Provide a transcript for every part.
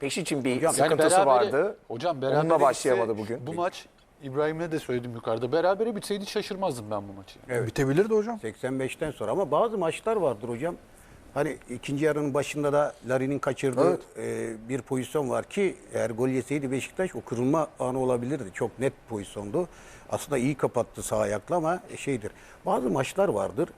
Peş için bir Hocam, sıkıntısı berabere- vardı. Hocam berabere Onunla başlayamadı bugün. Bu maç İbrahim'e de söyledim yukarıda. Berabere bitseydi şaşırmazdım ben bu maçı. Evet. Bitebilirdi hocam. 85'ten sonra ama bazı maçlar vardır hocam. Hani ikinci yarının başında da Larin'in kaçırdığı e, bir pozisyon var ki eğer gol yeseydi Beşiktaş o kırılma anı olabilirdi. Çok net pozisyondu. Aslında iyi kapattı sağ ayakla ama şeydir. Bazı maçlar vardır.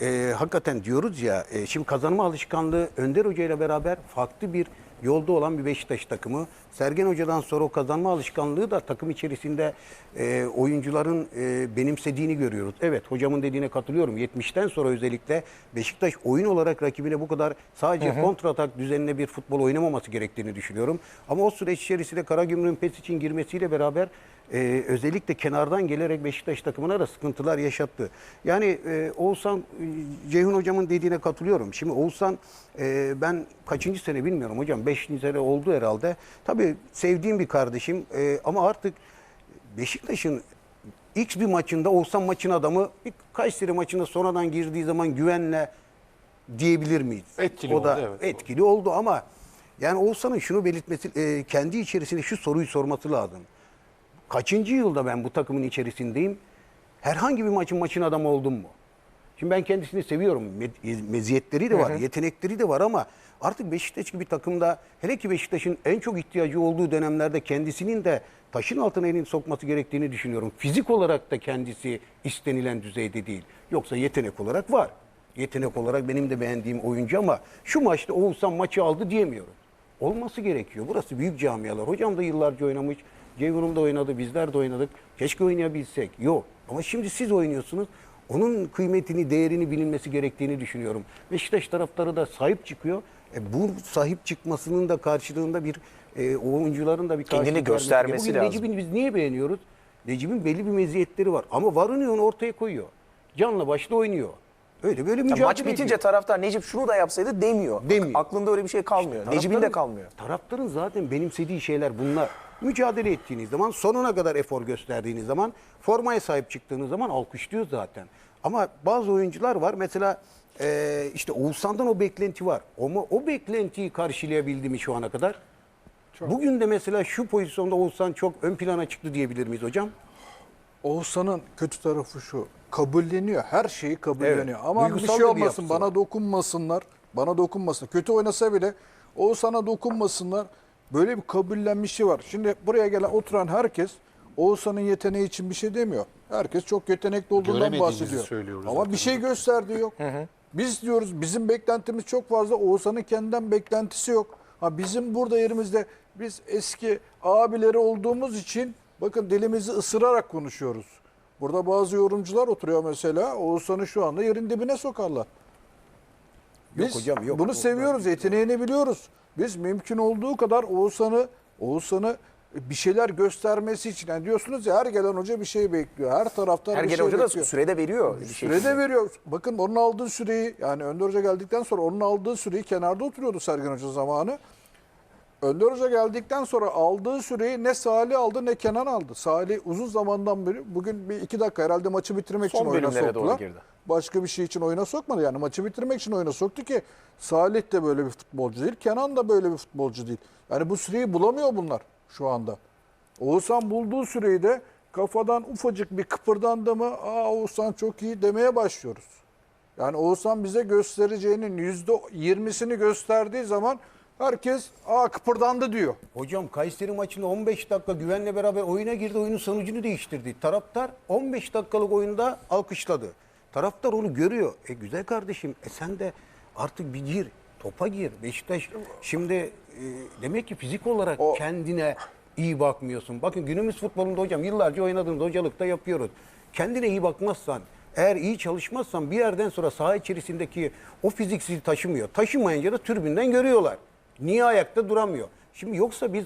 E, hakikaten diyoruz ya e, şimdi kazanma alışkanlığı Önder Hoca ile beraber farklı bir yolda olan bir Beşiktaş takımı. Sergen Hoca'dan sonra o kazanma alışkanlığı da takım içerisinde e, oyuncuların e, benimsediğini görüyoruz. Evet hocamın dediğine katılıyorum. 70'ten sonra özellikle Beşiktaş oyun olarak rakibine bu kadar sadece kontratak düzenine bir futbol oynamaması gerektiğini düşünüyorum. Ama o süreç içerisinde Karagümrük'ün pes için girmesiyle beraber e, özellikle kenardan gelerek Beşiktaş takımına da sıkıntılar yaşattı. Yani e, Oğuzhan, Ceyhun hocamın dediğine katılıyorum. Şimdi Oğuzhan e, ben kaçıncı sene bilmiyorum hocam. Beşinci sene oldu herhalde. Tabii sevdiğim bir kardeşim e, ama artık Beşiktaş'ın X bir maçında Oğuzhan maçın adamı bir Kayseri maçında sonradan girdiği zaman güvenle diyebilir miyiz? Etkili o da oldu, evet. etkili oldu ama yani Oğuzhan'ın şunu belirtmesi, e, kendi içerisinde şu soruyu sorması lazım. Kaçıncı yılda ben bu takımın içerisindeyim? Herhangi bir maçın maçın adamı oldum mu? Şimdi ben kendisini seviyorum. Me- Meziyetleri de var, yetenekleri de var ama artık Beşiktaş gibi takımda hele ki Beşiktaş'ın en çok ihtiyacı olduğu dönemlerde kendisinin de taşın altına elini sokması gerektiğini düşünüyorum. Fizik olarak da kendisi istenilen düzeyde değil. Yoksa yetenek olarak var. Yetenek olarak benim de beğendiğim oyuncu ama şu maçta Oğuzhan maçı aldı diyemiyorum. Olması gerekiyor. Burası büyük camialar. Hocam da yıllarca oynamış. Ceyhun'um da oynadı, bizler de oynadık. Keşke oynayabilsek. Yok. Ama şimdi siz oynuyorsunuz. Onun kıymetini, değerini bilinmesi gerektiğini düşünüyorum. Beşiktaş taraftarı da sahip çıkıyor. E, bu sahip çıkmasının da karşılığında bir e, oyuncuların da bir Kendini göstermesi Bugün lazım. Necip'in biz niye beğeniyoruz? Necip'in belli bir meziyetleri var. Ama varını onu ortaya koyuyor. Canla başla oynuyor. Öyle böyle Ya mücadele maç bitince ediyor. taraftar Necip şunu da yapsaydı demiyor. Demiyor. Aklında öyle bir şey kalmıyor. Necip'in de kalmıyor. Taraftarın zaten benimsediği şeyler bunlar. Mücadele ettiğiniz zaman, sonuna kadar efor gösterdiğiniz zaman, formaya sahip çıktığınız zaman alkışlıyor zaten. Ama bazı oyuncular var. Mesela eee, işte Oğuzhan'dan o beklenti var. Ama o beklentiyi karşılayabildi mi şu ana kadar? Bugün de mesela şu pozisyonda Oğuzhan çok ön plana çıktı diyebilir miyiz hocam? Oğuzhan'ın kötü tarafı şu. Kabulleniyor. Her şeyi kabulleniyor. Evet. Ama bir Duygusal şey bir olmasın. yapısı Bana dokunmasınlar. Bana dokunmasın. Kötü oynasa bile Oğuzhan'a dokunmasınlar. Böyle bir kabullenmişi var. Şimdi buraya gelen oturan herkes Oğuzhan'ın yeteneği için bir şey demiyor. Herkes çok yetenekli olduğundan bahsediyor. söylüyoruz Ama zaten. bir şey gösterdiği yok. Biz diyoruz bizim beklentimiz çok fazla. Oğuzhan'ın kendinden beklentisi yok. Ha bizim burada yerimizde biz eski abileri olduğumuz için bakın dilimizi ısırarak konuşuyoruz. Burada bazı yorumcular oturuyor mesela. Oğuzhan'ı şu anda yerin dibine sokarlar. Biz Yok hocam, yok. bunu seviyoruz, yeteneğini biliyoruz. Biz mümkün olduğu kadar Oğuzhan'ı Oğuzhan'ı bir şeyler göstermesi için yani diyorsunuz ya her gelen hoca bir şey bekliyor. Her taraftan Her bir gelen şey hoca da bekliyor. sürede veriyor. Bir şey. Sürede veriyor. Bakın onun aldığı süreyi yani Önder Hoca geldikten sonra onun aldığı süreyi kenarda oturuyordu Sergen Hoca zamanı. Önder Hoca geldikten sonra aldığı süreyi ne Salih aldı ne Kenan aldı. Salih uzun zamandan beri bugün bir iki dakika herhalde maçı bitirmek Son için oyuna soktular. Başka bir şey için oyuna sokmadı. Yani maçı bitirmek için oyuna soktu ki Salih de böyle bir futbolcu değil. Kenan da böyle bir futbolcu değil. Yani bu süreyi bulamıyor bunlar şu anda. Oğuzhan bulduğu süreyi de kafadan ufacık bir kıpırdandı mı aa Oğuzhan çok iyi demeye başlıyoruz. Yani Oğuzhan bize göstereceğinin yüzde yirmisini gösterdiği zaman herkes aa kıpırdandı diyor. Hocam Kayseri maçında 15 dakika güvenle beraber oyuna girdi. Oyunun sonucunu değiştirdi. Taraftar 15 dakikalık oyunda alkışladı. Taraftar onu görüyor. E güzel kardeşim e sen de artık bir gir. Topa gir. Beşiktaş şimdi e, demek ki fizik olarak O- kendine iyi bakmıyorsun. Bakın günümüz futbolunda hocam yıllarca oynadığımız hocalıkta yapıyoruz. Kendine iyi bakmazsan, eğer iyi çalışmazsan bir yerden sonra saha içerisindeki o fiziksizliği taşımıyor. Taşımayınca da tribünden görüyorlar. Niye ayakta duramıyor? Şimdi yoksa biz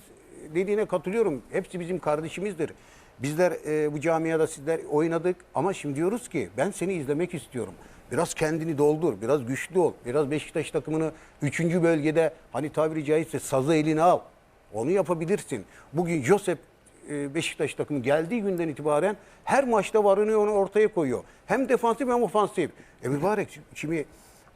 dediğine katılıyorum. Hepsi bizim kardeşimizdir. Bizler e, bu camiada sizler oynadık ama şimdi diyoruz ki ben seni izlemek istiyorum. Biraz kendini doldur, biraz güçlü ol. Biraz Beşiktaş takımını 3. bölgede hani tabiri caizse sazı eline al. Onu yapabilirsin. Bugün Josep e, Beşiktaş takımı geldiği günden itibaren her maçta varını onu ortaya koyuyor. Hem defansif hem ofansif. E mübarek şimdi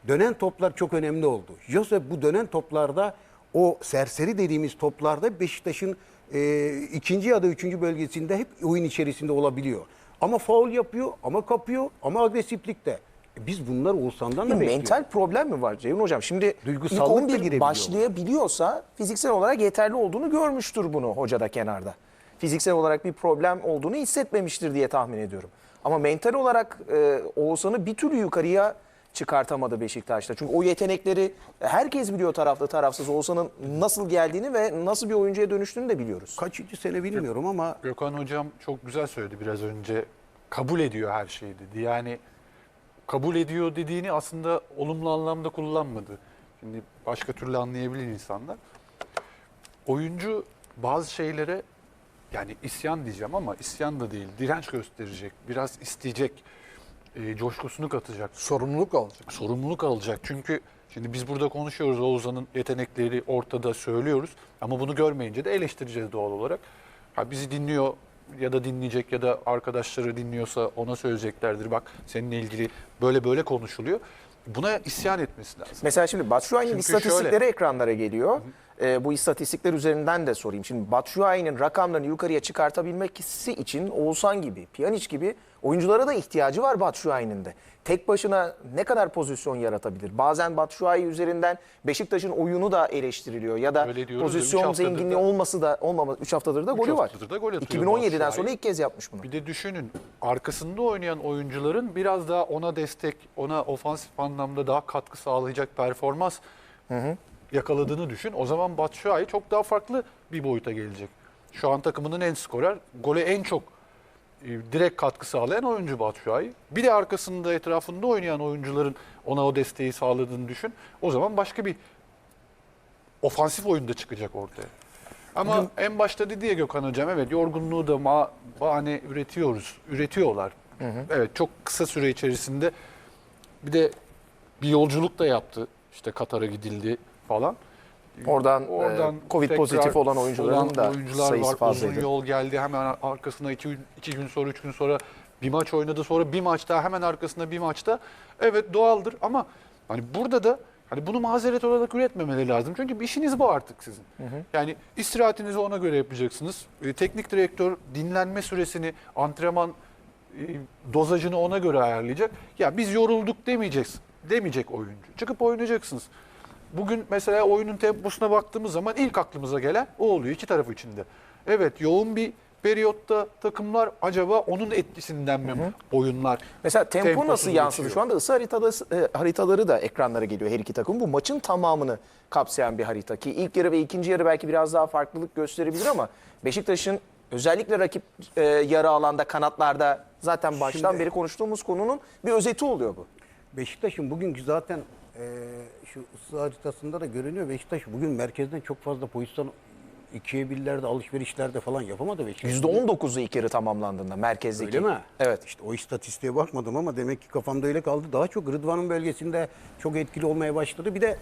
dönen toplar çok önemli oldu. Josep bu dönen toplarda o serseri dediğimiz toplarda Beşiktaş'ın e, ikinci ya da üçüncü bölgesinde hep oyun içerisinde olabiliyor. Ama faul yapıyor, ama kapıyor, ama agresiflikte. E biz bunları Oğuzhan'dan da bekliyoruz. mental problem mi var Ceyhun Hocam? Şimdi ilk Duygusallık da 11 girebiliyor. başlayabiliyorsa fiziksel olarak yeterli olduğunu görmüştür bunu hoca da kenarda. Fiziksel olarak bir problem olduğunu hissetmemiştir diye tahmin ediyorum. Ama mental olarak e, Oğuzhan'ı bir türlü yukarıya çıkartamadı Beşiktaş'ta. Çünkü o yetenekleri herkes biliyor taraflı tarafsız. Oğuzhan'ın nasıl geldiğini ve nasıl bir oyuncuya dönüştüğünü de biliyoruz. Kaçıncı sene bilmiyorum ama Gökhan Hocam çok güzel söyledi biraz önce. Kabul ediyor her şeyi dedi. Yani kabul ediyor dediğini aslında olumlu anlamda kullanmadı. Şimdi başka türlü anlayabilir insanlar. Oyuncu bazı şeylere yani isyan diyeceğim ama isyan da değil. Direnç gösterecek, biraz isteyecek, e, coşkusunu katacak. Sorumluluk alacak. sorumluluk alacak. Çünkü şimdi biz burada konuşuyoruz Oğuzhan'ın yetenekleri ortada söylüyoruz ama bunu görmeyince de eleştireceğiz doğal olarak. Ha, bizi dinliyor ya da dinleyecek ya da arkadaşları dinliyorsa ona söyleyeceklerdir. Bak seninle ilgili böyle böyle konuşuluyor. Buna isyan etmesi lazım. Mesela şimdi Batshuayi'nin istatistikleri şöyle- ekranlara geliyor. Ee, bu istatistikler üzerinden de sorayım. Şimdi Batshuayi'nin rakamlarını yukarıya çıkartabilmesi için Oğuzhan gibi, Pjanic gibi oyunculara da ihtiyacı var Batshuayi'nin de. Tek başına ne kadar pozisyon yaratabilir? Bazen Batshuayi üzerinden Beşiktaş'ın oyunu da eleştiriliyor ya da diyoruz pozisyon zenginliği da- olması da olmama 3 haftadır da Üç golü var. haftadır da gol atıyor 2017'den Batshuayi. sonra ilk kez yapmış bunu. Bir de düşünün arkasında oynayan oyuncuların biraz daha ona destek, ona ofansif anlamda daha katkı sağlayacak performans yakaladığını düşün. O zaman Batshuayi çok daha farklı bir boyuta gelecek. Şu an takımının en skorer, gole en çok e, direkt katkı sağlayan oyuncu Batshuayi. Bir de arkasında etrafında oynayan oyuncuların ona o desteği sağladığını düşün. O zaman başka bir ofansif oyunda çıkacak ortaya. Ama en başta dedi ya Gökhan Hocam evet yorgunluğu da ma- bahane üretiyoruz. Üretiyorlar. Evet çok kısa süre içerisinde bir de bir yolculuk da yaptı. İşte Katar'a gidildi falan. Oradan, e, Covid tekrar pozitif olan oyuncuların da oyuncular sayısı var. fazlaydı. Uzun yol geldi. Hemen arkasına iki, gün- iki gün sonra, üç gün sonra bir maç oynadı. Sonra bir maç daha hemen arkasında bir maçta. Evet doğaldır ama hani burada da hani bunu mazeret olarak üretmemeleri lazım. Çünkü bir işiniz bu artık sizin. Yani istirahatinizi ona göre yapacaksınız. E, teknik direktör dinlenme süresini, antrenman e, dozajını ona göre ayarlayacak. Ya biz yorulduk demeyeceksin. Demeyecek oyuncu. Çıkıp oynayacaksınız. Bugün mesela oyunun temposuna baktığımız zaman ilk aklımıza gelen o oluyor iki taraf içinde. Evet yoğun bir periyotta takımlar acaba onun etkisinden mi oyunlar? Mesela tempo nasıl yansıdı? geçiyor? Şu anda ısı haritada, e, haritaları da ekranlara geliyor her iki takım. Bu maçın tamamını kapsayan bir harita ki ilk yarı ve ikinci yarı belki biraz daha farklılık gösterebilir ama Beşiktaş'ın özellikle rakip e, yarı alanda kanatlarda zaten baştan Şimdi- beri konuştuğumuz konunun bir özeti oluyor bu. Beşiktaş'ın bugünkü zaten e, şu ısı haritasında da görünüyor. Beşiktaş bugün merkezden çok fazla pozisyon ikiye birlerde alışverişlerde falan yapamadı Beşiktaş. %19'u ilk yarı tamamlandığında merkezdeki. Öyle mi? Evet. İşte o istatistiğe bakmadım ama demek ki kafamda öyle kaldı. Daha çok Rıdvan'ın bölgesinde çok etkili olmaya başladı. Bir de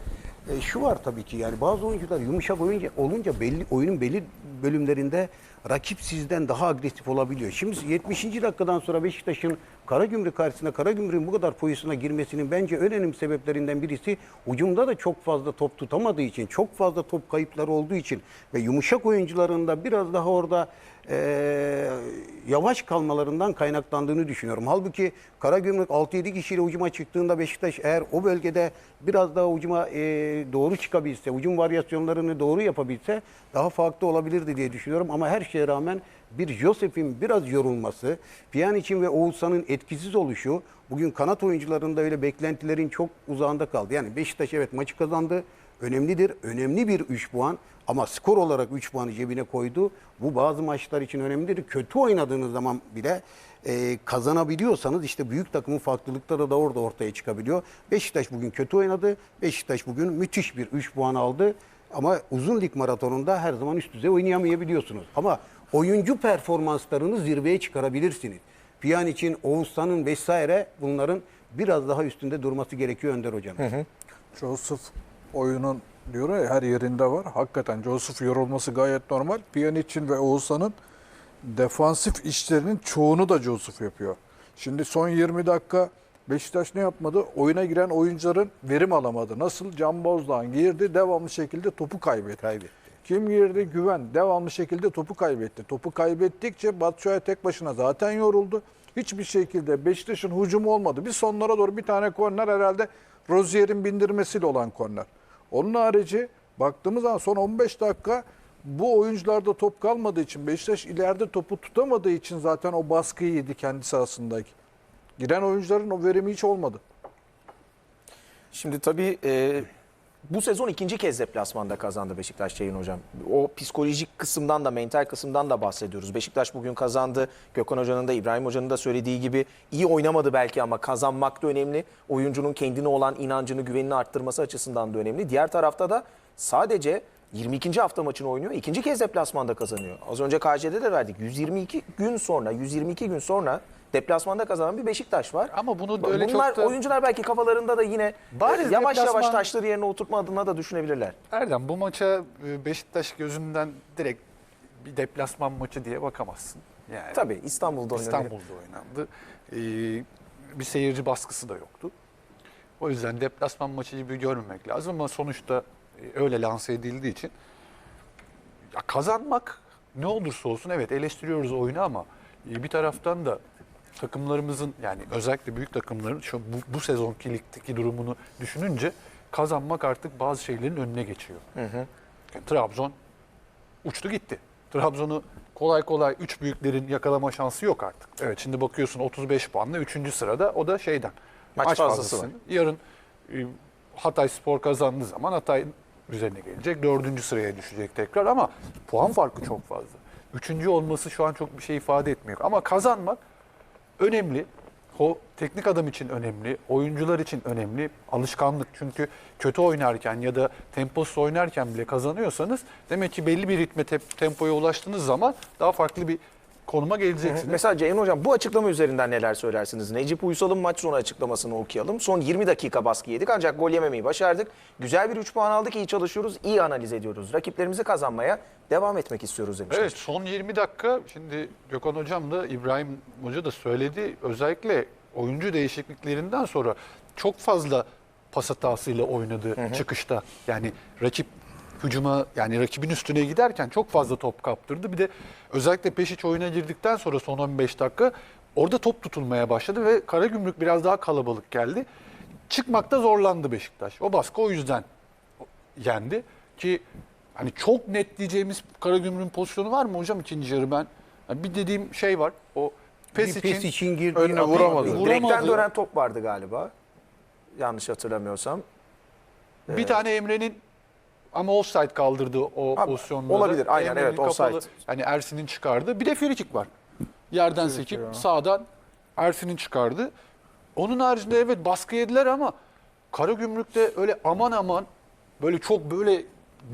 e, şu var tabii ki yani bazı oyuncular yumuşak oyunca olunca belli oyunun belli bölümlerinde rakip sizden daha agresif olabiliyor. Şimdi 70. dakikadan sonra Beşiktaş'ın Karagümrük karşısında Karagümrük'ün bu kadar pozisyona girmesinin bence en önemli sebeplerinden birisi ucumda da çok fazla top tutamadığı için, çok fazla top kayıpları olduğu için ve yumuşak oyuncuların da biraz daha orada eee, yavaş kalmalarından kaynaklandığını düşünüyorum. Halbuki Karagümrük 6-7 kişiyle ucuma çıktığında Beşiktaş eğer o bölgede biraz daha ucuma eee, doğru çıkabilse, ucum varyasyonlarını doğru yapabilse daha farklı olabilirdi diye düşünüyorum. Ama her şeye rağmen bir Josef'in biraz yorulması, Pjanic'in ve Oğuzhan'ın etkisiz oluşu bugün kanat oyuncularında öyle beklentilerin çok uzağında kaldı. Yani Beşiktaş evet maçı kazandı. Önemlidir. Önemli bir 3 puan ama skor olarak 3 puanı cebine koydu. Bu bazı maçlar için önemlidir. Kötü oynadığınız zaman bile e, kazanabiliyorsanız işte büyük takımın farklılıkları da orada ortaya çıkabiliyor. Beşiktaş bugün kötü oynadı. Beşiktaş bugün müthiş bir 3 puan aldı. Ama uzun lig maratonunda her zaman üst düzey oynayamayabiliyorsunuz. Ama oyuncu performanslarını zirveye çıkarabilirsiniz. Pjanic'in, Oğuzhan'ın vesaire bunların biraz daha üstünde durması gerekiyor Önder Hocam. Joseph oyunun diyor ya her yerinde var. Hakikaten Joseph yorulması gayet normal. Pjanic'in ve Oğuzhan'ın defansif işlerinin çoğunu da Joseph yapıyor. Şimdi son 20 dakika Beşiktaş ne yapmadı? Oyuna giren oyuncuların verim alamadı. Nasıl? Can Bozdağ girdi, devamlı şekilde topu kaybetti. Kaybetti. Kim girdi? Güven. Devamlı şekilde topu kaybetti. Topu kaybettikçe Batshuayi tek başına zaten yoruldu. Hiçbir şekilde Beşiktaş'ın hücumu olmadı. Bir sonlara doğru bir tane korner herhalde Rozier'in bindirmesiyle olan korner. Onun harici baktığımız zaman son 15 dakika bu oyuncularda top kalmadığı için Beşiktaş ileride topu tutamadığı için zaten o baskıyı yedi kendi sahasındaki. Giren oyuncuların o verimi hiç olmadı. Şimdi tabii e, bu sezon ikinci kez deplasmanda kazandı Beşiktaş Ceyhun Hocam. O psikolojik kısımdan da mental kısımdan da bahsediyoruz. Beşiktaş bugün kazandı. Gökhan Hoca'nın da İbrahim Hoca'nın da söylediği gibi iyi oynamadı belki ama kazanmak da önemli. Oyuncunun kendine olan inancını, güvenini arttırması açısından da önemli. Diğer tarafta da sadece 22. hafta maçını oynuyor. İkinci kez deplasmanda kazanıyor. Az önce KC'de de verdik. 122 gün sonra, 122 gün sonra deplasmanda kazanan bir Beşiktaş var. Ama bunu da öyle Bunlar çok da... oyuncular belki kafalarında da yine Bariz yavaş deplasman- yavaş taşları yerine oturtma adına da düşünebilirler. Erdem bu maça e, Beşiktaş gözünden direkt bir deplasman maçı diye bakamazsın. Yani Tabii İstanbul'da oynanıyor. İstanbul'da oynandı. Ee, bir seyirci baskısı da yoktu. O yüzden deplasman maçı gibi görmemek lazım ama sonuçta e, öyle lanse edildiği için ya kazanmak ne olursa olsun evet eleştiriyoruz oyunu ama e, bir taraftan da takımlarımızın yani özellikle büyük takımların şu bu, bu sezonki ligdeki durumunu düşününce kazanmak artık bazı şeylerin önüne geçiyor. Yani Trabzon uçtu gitti. Trabzon'u kolay kolay üç büyüklerin yakalama şansı yok artık. Evet şimdi bakıyorsun 35 puanla 3. sırada o da şeyden. Maç fazlası var. Yarın e, Hatay Spor kazandığı zaman Hatay üzerine gelecek. Dördüncü sıraya düşecek tekrar ama puan farkı çok fazla. Üçüncü olması şu an çok bir şey ifade etmiyor. Ama kazanmak önemli. O teknik adam için önemli, oyuncular için önemli. Alışkanlık çünkü kötü oynarken ya da temposuz oynarken bile kazanıyorsanız demek ki belli bir ritme tep- tempoya ulaştığınız zaman daha farklı bir konuma geleceksiniz. Mesela Ceyhun Hocam bu açıklama üzerinden neler söylersiniz? Necip Uysal'ın maç sonu açıklamasını okuyalım. Son 20 dakika baskı yedik ancak gol yememeyi başardık. Güzel bir 3 puan aldık, iyi çalışıyoruz, iyi analiz ediyoruz. Rakiplerimizi kazanmaya devam etmek istiyoruz demişler. Evet son 20 dakika şimdi Gökhan Hocam da İbrahim Hoca da söyledi. Özellikle oyuncu değişikliklerinden sonra çok fazla pas hatasıyla oynadı çıkışta. Yani rakip hücuma yani rakibin üstüne giderken çok fazla top kaptırdı. Bir de özellikle Peşiç oyuna girdikten sonra son 15 dakika orada top tutulmaya başladı ve Karagümrük biraz daha kalabalık geldi. Çıkmakta zorlandı Beşiktaş. O baskı o yüzden yendi ki hani çok net diyeceğimiz Karagümrük'ün pozisyonu var mı hocam ikinci yarı ben yani bir dediğim şey var o pes Bir pes için girdiği önüne adam- vuramadı. Direkten vuramadı. dönen top vardı galiba. Yanlış hatırlamıyorsam. Bir tane Emre'nin ama offside kaldırdı o Ha, pozisyonda. olabilir, da. aynen, Emre'nin evet, offside. kapalı, Hani Ersin'in çıkardı. Bir de frikik var. Yerden sekip sağdan Ersin'in çıkardı. Onun haricinde evet baskı yediler ama Karagümrük'te öyle aman aman böyle çok böyle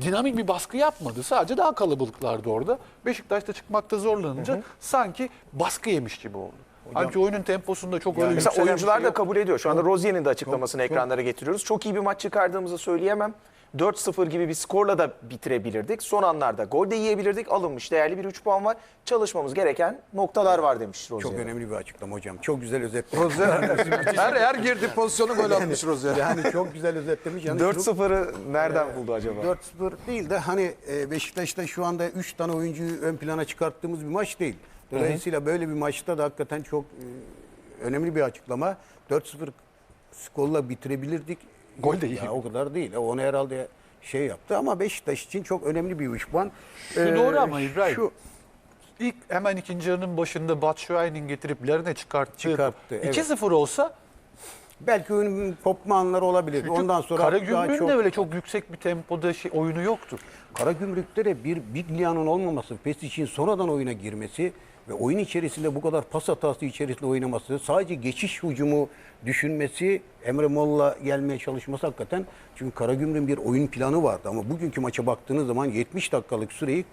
dinamik bir baskı yapmadı. Sadece daha kalabalıklardı orada. Beşiktaş'ta çıkmakta zorlanınca sanki baskı yemiş gibi oldu. Halbuki oyunun temposunda çok öyle Mesela bir oyuncular şey da kabul ediyor. Şu anda Rozier'in de açıklamasını çok- ekranlara getiriyoruz. Çok iyi bir maç çıkardığımızı söyleyemem. 4-0 gibi bir skorla da bitirebilirdik. Son anlarda gol de yiyebilirdik. Alınmış değerli bir 3 puan var. Çalışmamız gereken noktalar var demiş Rozier. Çok önemli bir açıklama hocam. Çok güzel özetlemiş. Rozier her, her girdi pozisyonu gol atmış Rozier. yani çok güzel özetlemiş. Yani 4-0'ı nereden buldu acaba? 4-0 değil de hani e, Beşiktaş'ta şu anda 3 tane oyuncuyu ön plana çıkarttığımız bir maç değil. Dolayısıyla böyle bir maçta da hakikaten çok e, önemli bir açıklama. 4-0 skorla bitirebilirdik. Gol de Ya iyi. o kadar değil. Onu herhalde şey yaptı ama Beşiktaş için çok önemli bir 3 puan. Şu doğru ama İbrahim. Şu İlk hemen ikinci yarının başında Batshuayi'nin getirip Lerine Çıkarttı, evet. 2-0 olsa belki oyunun kopma anları olabilir. çünkü Ondan sonra daha Karagümrük'ün çok de öyle çok yüksek bir tempoda şey, oyunu yoktu. Karagümrük'te de bir Biglia'nın olmaması, Pesic'in sonradan oyuna girmesi ve oyun içerisinde bu kadar pas hatası içerisinde oynaması, sadece geçiş hücumu düşünmesi, Emre Molla gelmeye çalışması hakikaten. Çünkü Karagümrük'ün bir oyun planı vardı ama bugünkü maça baktığınız zaman 70 dakikalık süreyi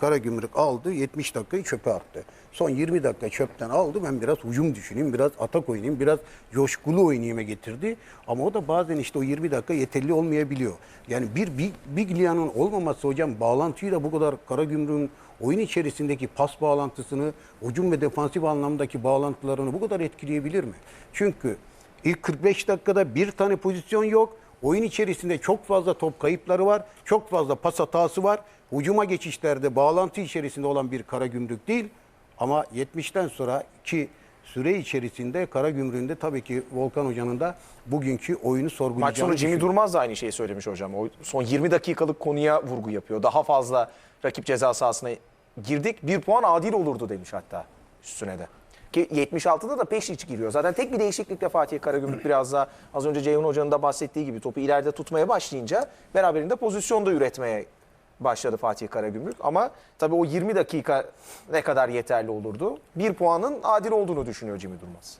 Karagümrük aldı, 70 dakikayı çöpe attı. Son 20 dakika çöpten aldı, ben biraz hücum düşüneyim, biraz atak oynayayım, biraz coşkulu oynayayım'a getirdi. Ama o da bazen işte o 20 dakika yeterli olmayabiliyor. Yani bir Big, Biglia'nın olmaması hocam bağlantıyı da bu kadar Karagümrük'ün oyun içerisindeki pas bağlantısını, hücum ve defansif anlamdaki bağlantılarını bu kadar etkileyebilir mi? Çünkü İlk 45 dakikada bir tane pozisyon yok. Oyun içerisinde çok fazla top kayıpları var. Çok fazla pas hatası var. Hucuma geçişlerde bağlantı içerisinde olan bir Karagümrük değil. Ama 70'ten sonra ki süre içerisinde Karagümrük'ün de tabii ki Volkan Hoca'nın da bugünkü oyunu Maç sorgulayacağını sonu Jimmy. Durmaz da aynı şeyi söylemiş hocam. O son 20 dakikalık konuya vurgu yapıyor. Daha fazla rakip ceza sahasına girdik. Bir puan adil olurdu demiş hatta üstüne de. Ki 76'da da Peşic giriyor. Zaten tek bir değişiklikle Fatih Karagümrük biraz daha az önce Ceyhun Hoca'nın da bahsettiği gibi topu ileride tutmaya başlayınca beraberinde pozisyonda üretmeye başladı Fatih Karagümrük. Ama tabii o 20 dakika ne kadar yeterli olurdu? Bir puanın adil olduğunu düşünüyor Jimmy Durmaz.